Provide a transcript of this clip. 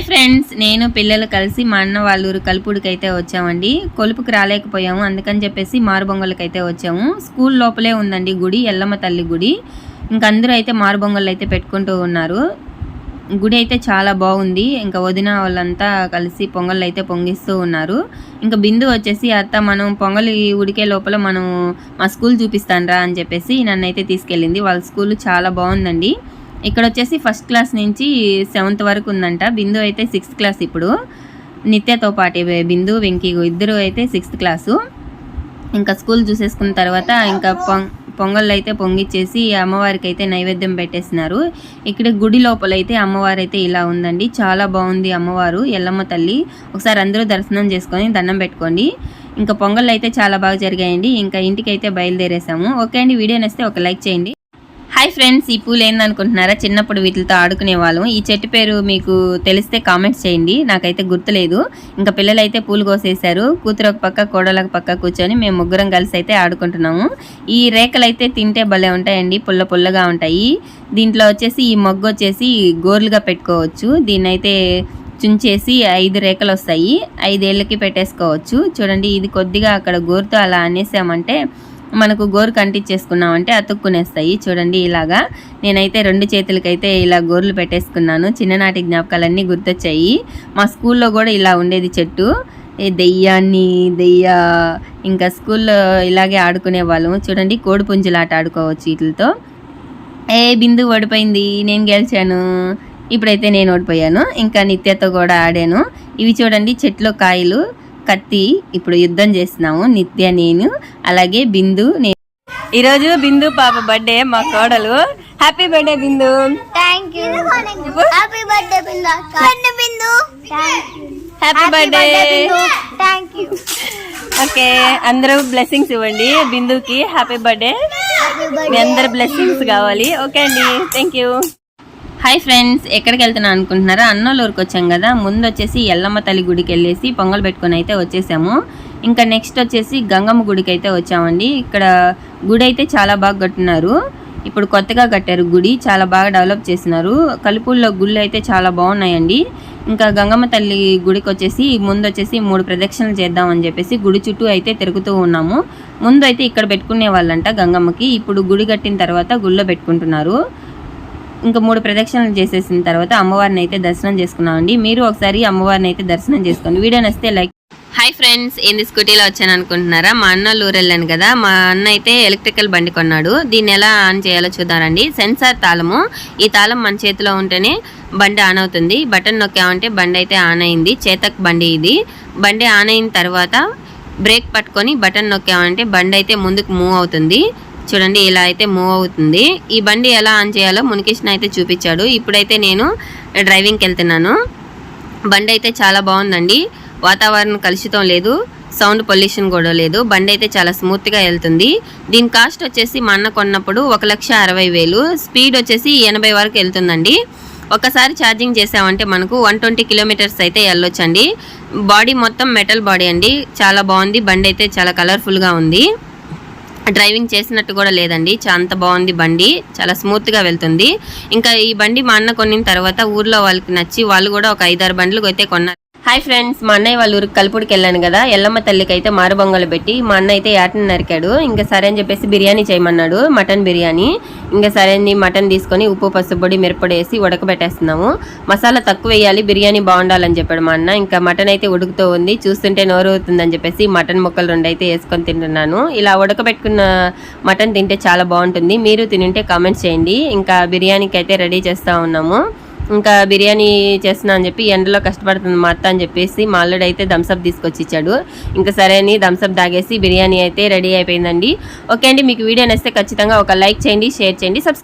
Hi friends నేను పిల్లలు కలిసి మా అన్న వాళ్ళ ఊరు కలుపుడికి అయితే వచ్చామండి. కొలుపుకి రాలేకపోయాము అందుకని చెప్పేసి మారుబొంగలకి అయితే వచ్చాము. స్కూల్ లోపలే ఉందండి గుడి ఎల్లమ్మ తల్లి గుడి. ఇంకా అందరూ అయితే మారుబొంగలు అయితే పెట్టుకుంటూ ఉన్నారు. గుడి అయితే చాలా బాగుంది. ఇంకా వదిన వాళ్ళంతా కలిసి పొంగల్ అయితే పొంగిస్తూ ఉన్నారు. ఇంకా బిందు వచ్చేసి అత్త మనం పొంగలి ఉడికే లోపల మనం మా స్కూల్ చూపిస్తానరా అని చెప్పేసి నన్ను అయితే తీసుకెళ్ళింది. వాళ్ళ స్కూల్ చాలా బాగుందండి. ఇక్కడ వచ్చేసి ఫస్ట్ క్లాస్ నుంచి సెవెంత్ వరకు ఉందంట. బిందు అయితే సిక్స్త్ క్లాస్ ఇప్పుడు. నిత్యతో పాటు బిందు వెంకీ ఇద్దరు అయితే సిక్స్త్ క్లాసు. ఇంకా స్కూల్ చూసేసుకున్న తర్వాత ఇంకా పొం పొంగల్ అయితే పొంగిచ్చేసి అమ్మవారికి అయితే నైవేద్యం పెట్టేసినారు. ఇక్కడ గుడి లోపల అయితే అమ్మవారు అయితే ఇలా ఉందండి. చాలా బాగుంది అమ్మవారు ఎల్లమ్మ తల్లి. ఒకసారి అందరూ దర్శనం చేసుకొని దండం పెట్టుకోండి. ఇంకా పొంగళ్ళు అయితే చాలా బాగా జరిగాయండి. ఇంకా ఇంటికి అయితే బయలుదేరేసాము. ఓకే అండి వీడియో నచ్చితే ఒక లైక్ చేయండి. హాయ్ ఫ్రెండ్స్ ఈ పూలు ఏందనుకుంటున్నారా చిన్నప్పుడు వీటితో ఆడుకునే వాళ్ళం. ఈ చెట్టు పేరు మీకు తెలిస్తే కామెంట్స్ చేయండి. నాకైతే గుర్తులేదు. ఇంకా పిల్లలు అయితే పూలు కోసేశారు. కూతురు ఒక పక్క కోడల పక్క కూర్చొని మేము ముగ్గురం కలిసి అయితే ఆడుకుంటున్నాము. ఈ రేఖలు అయితే తింటే భలే ఉంటాయండి. పుల్ల పుల్లగా ఉంటాయి. దీంట్లో వచ్చేసి ఈ మొగ్గు వచ్చేసి గోర్లుగా పెట్టుకోవచ్చు. దీన్నైతే చుంచేసి ఐదు రేఖలు వస్తాయి ఐదేళ్ళకి పెట్టేసుకోవచ్చు. చూడండి ఇది కొద్దిగా అక్కడ గోరుతో అలా అనేసామంటే మనకు గోరు కంటించేసుకున్నామంటే అతుక్కునేస్తాయి. చూడండి ఇలాగా. నేనైతే రెండు చేతులకైతే ఇలా గోర్లు పెట్టేసుకున్నాను. చిన్ననాటి జ్ఞాపకాలన్నీ గుర్తొచ్చాయి. మా స్కూల్లో కూడా ఇలా ఉండేది చెట్టు. దెయ్యాన్ని దెయ్య. ఇంకా స్కూల్లో ఇలాగే ఆడుకునే వాళ్ళము. చూడండి కోడి పుంజులాట ఆడుకోవచ్చు వీటితో. ఏ బిందు ఓడిపోయింది నేను గెలిచాను. ఇప్పుడైతే నేను ఓడిపోయాను. ఇంకా నిత్యతో కూడా ఆడాను. ఇవి చూడండి చెట్లో కాయలు. కత్తి ఇప్పుడు యుద్ధం చేస్తున్నాము. నిత్య నేను అలాగే బిందు నేను. ఈరోజు బిందు పాప బర్త్డే మా కోడలు. Happy birthday Bindu. Thank you happy birthday Bindu. Birthday Bindu. Happy birthday thank you okay అందరూ బ్లెస్సింగ్స్ ఇవ్వండి. బిందుకి హ్యాపీ బర్త్డే మీ అందరు బ్లెస్సింగ్స్ కావాలి. ఓకే అండి. థ్యాంక్ యూ హాయ్ ఫ్రెండ్స్ ఎక్కడికి వెళ్తున్నా అనుకుంటున్నారా? అన్నోళ్ళ వచ్చాం కదా. ముందు వచ్చేసి ఎల్లమ్మ తల్లి గుడికి వెళ్ళేసి పొంగల్ పెట్టుకొని అయితే వచ్చేసాము. ఇంకా నెక్స్ట్ వచ్చేసి గంగమ్మ గుడికి అయితే వచ్చామండి. ఇక్కడ గుడి అయితే చాలా బాగా కట్టున్నారు. ఇప్పుడు కొత్తగా కట్టారు గుడి చాలా బాగా డెవలప్ చేసినారు కలుపుల్లో గుళ్ళు అయితే చాలా బాగున్నాయండి. ఇంకా గంగమ్మ తల్లి గుడికి వచ్చేసి ముందు వచ్చేసి మూడు ప్రదక్షిణలు చేద్దామని చెప్పేసి గుడి చుట్టూ అయితే తిరుగుతూ ఉన్నాము. ముందు అయితే ఇక్కడ పెట్టుకునే వాళ్ళంట గంగమ్మకి. ఇప్పుడు గుడి కట్టిన తర్వాత గుళ్ళో పెట్టుకుంటున్నారు. ఇంకా మూడు ప్రదక్షిణలు చేసేసిన తర్వాత అమ్మవారిని అయితే దర్శనం చేసుకున్నామండి. మీరు ఒకసారి అమ్మవారిని అయితే దర్శనం చేసుకోండి. వీడియో నచ్చితే లైక్ హాయ్ ఫ్రెండ్స్ ఏంది స్కూటీలో వచ్చాను అనుకుంటున్నారా? మా అన్న ఊరు వెళ్ళాను కదా. మా అన్న అయితే ఎలక్ట్రికల్ బండి కొన్నాడు. దీన్ని ఎలా ఆన్ చేయాలో చూద్దామండి. సెన్సార్ తాళము. ఈ తాళం మన చేతిలో ఉంటేనే బండి ఆన్ అవుతుంది. బటన్ నొక్కామంటే బండి అయితే ఆన్ అయింది. చేతక్ బండి ఇది. బండి ఆన్ అయిన తర్వాత బ్రేక్ పట్టుకొని బటన్ నొక్కామంటే బండి అయితే ముందుకు మూవ్ అవుతుంది. చూడండి ఇలా అయితే మూవ్ అవుతుంది. ఈ బండి ఎలా ఆన్ చేయాలో మునికృష్ణ అయితే చూపించాడు. ఇప్పుడైతే నేను డ్రైవింగ్కి వెళ్తున్నాను. బండి అయితే చాలా బాగుందండి. వాతావరణం కలుషితం లేదు. సౌండ్ పొల్యూషన్ కూడా లేదు. బండి అయితే చాలా స్మూత్గా వెళ్తుంది. దీని కాస్ట్ వచ్చేసి మా అన్న కొన్నప్పుడు ఒక లక్ష అరవై వేలు. స్పీడ్ వచ్చేసి ఎనభై వరకు వెళ్తుందండి. ఒకసారి ఛార్జింగ్ చేసామంటే మనకు వన్ ట్వంటీ కిలోమీటర్స్ అయితే వెళ్ళొచ్చండి. బాడీ మొత్తం మెటల్ బాడీ అండి. చాలా బాగుంది. బండి అయితే చాలా కలర్ఫుల్గా ఉంది. డ్రైవింగ్ చేసినట్టు కూడా లేదండి. అంత బాగుంది బండి. చాలా స్మూత్గా వెళ్తుంది. ఇంకా ఈ బండి మా అన్న కొనిన తర్వాత ఊర్లో వాళ్ళకి నచ్చి వాళ్ళు కూడా ఒక ఐదారు బండ్లకు అయితే కొన్నారు. హాయ్ ఫ్రెండ్స్ మా అన్నయ్య వాళ్ళ ఊరికి కలుపుడికి వెళ్ళాను కదా. ఎల్లమ్మ తల్లికి అయితే మారుబొంగలు పెట్టి మా అన్న అయితే యాటని నరికాడు. ఇంకా సరే అని చెప్పేసి బిర్యానీ చేయమన్నాడు మటన్ బిర్యానీ. ఇంకా సరే అని మటన్ తీసుకొని ఉప్పు పసుపొడి మిరపొడి వేసి ఉడకబెట్టేస్తున్నాము. మసాలా తక్కువ వేయాలి బిర్యానీ బాగుండాలని చెప్పాడు మా అన్న. ఇంకా మటన్ అయితే ఉడుకుతూ ఉంది చూస్తుంటే నోరు అవుతుందని చెప్పేసి మటన్ ముక్కలు రెండు అయితే వేసుకొని తింటున్నాను. ఇలా ఉడకబెట్టుకున్న మటన్ తింటే చాలా బాగుంటుంది. మీరు తినుంటే కామెంట్స్ చేయండి. ఇంకా బిర్యానీకి అయితే రెడీ చేస్తూ ఉన్నాము. ఇంకా బిర్యానీ చేస్తున్నా అని చెప్పి ఎండలో కష్టపడుతుంది మా అత్త అని చెప్పేసి మా అల్లుడు అయితే థమ్స్అప్ తీసుకొచ్చి ఇచ్చాడు ఇంకా సరే అని థమ్స్అప్ తాగేసి బిర్యానీ అయితే రెడీ అయిపోయిందండి. ఓకే అండి మీకు వీడియో నచ్చితే ఖచ్చితంగా ఒక లైక్ చేయండి షేర్ చేయండి సబ్స్క్రైబ్